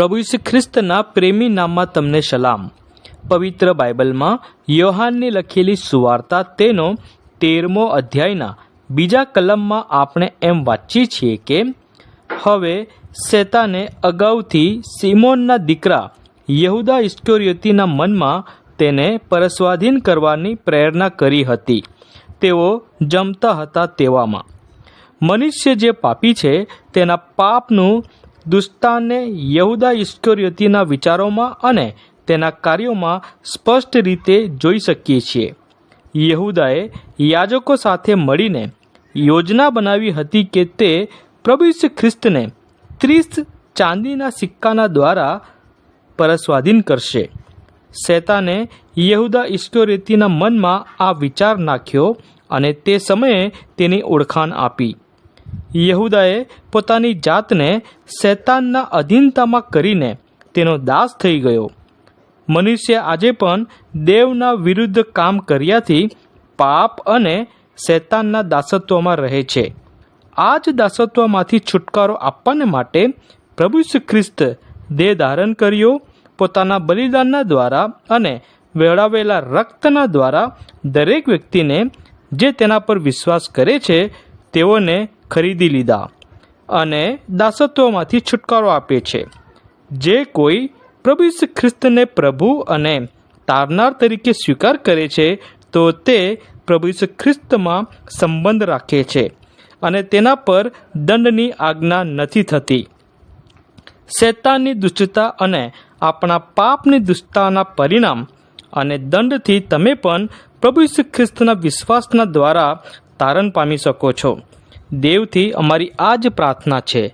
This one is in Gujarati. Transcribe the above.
પ્રભુ ઈસુ ખ્રિસ્તના પ્રેમી નામમાં તમને સલામ. પવિત્ર બાઇબલમાં યોહાનની લખેલી સુવાર્તા તેનો તેરમો અધ્યાયના બીજા કલમમાં આપણે એમ વાંચીએ છીએ કે, હવે શેતાને અગાઉથી સિમોનના દીકરા યહુદા ઇસ્કોરિયતીના મનમાં તેને પરસ્વાધીન કરવાની પ્રેરણા કરી હતી. તેઓ જમતા હતા તેવામાં. મનુષ્ય જે પાપી છે, તેના પાપનું દુસ્તાને યહુદા ઇસ્કોરિયતીના વિચારોમાં અને તેના કાર્યોમાં સ્પષ્ટ રીતે જોઈ શકીએ છીએ. યહુદાએ યાજકો સાથે મળીને યોજના બનાવી હતી કે તે પ્રભુ ખ્રિસ્તને ત્રીસ ચાંદીના સિક્કાના દ્વારા પરસ્વાધીન કરશે. શેતાને યહુદા ઇસ્કોરેતીના મનમાં આ વિચાર નાખ્યો અને તે સમયે તેની ઓળખાણ આપી. યહુદાએ પોતાની જાતને શૈતાનના અધીનતામાં કરીને તેનો દાસ થઈ ગયો. મનુષ્ય આજે પણ દેવના વિરુદ્ધ કામ કર્યાથી પાપ અને શૈતાનના દાસત્વમાં રહે છે. આ જ દાસત્વમાંથી છુટકારો આપવાને માટે પ્રભુ શ્રી ખ્રિસ્ત દેહ ધારણ કર્યો, પોતાના બલિદાનના દ્વારા અને વેળાવેલા રક્તના દ્વારા દરેક વ્યક્તિને જે તેના પર વિશ્વાસ કરે છે, તેઓને ખરીદી લીધા અને દાસત્વમાંથી છુટકારો આપે છે. જે કોઈ પ્રભુ ખ્રિસ્તને પ્રભુ અને તારનાર તરીકે સ્વીકાર કરે છે, તો તે પ્રભુ ખ્રિસ્તમાં સંબંધ રાખે છે અને તેના પર દંડની આજ્ઞા નથી થતી. શૈતાનની દુષ્ટતા અને આપણા પાપની દુષ્ટતાના પરિણામ અને દંડથી તમે પણ પ્રભુ ખ્રિસ્તના વિશ્વાસના દ્વારા તારણ પામી શકો છો. દેવથી અમારી આ જ પ્રાર્થના છે.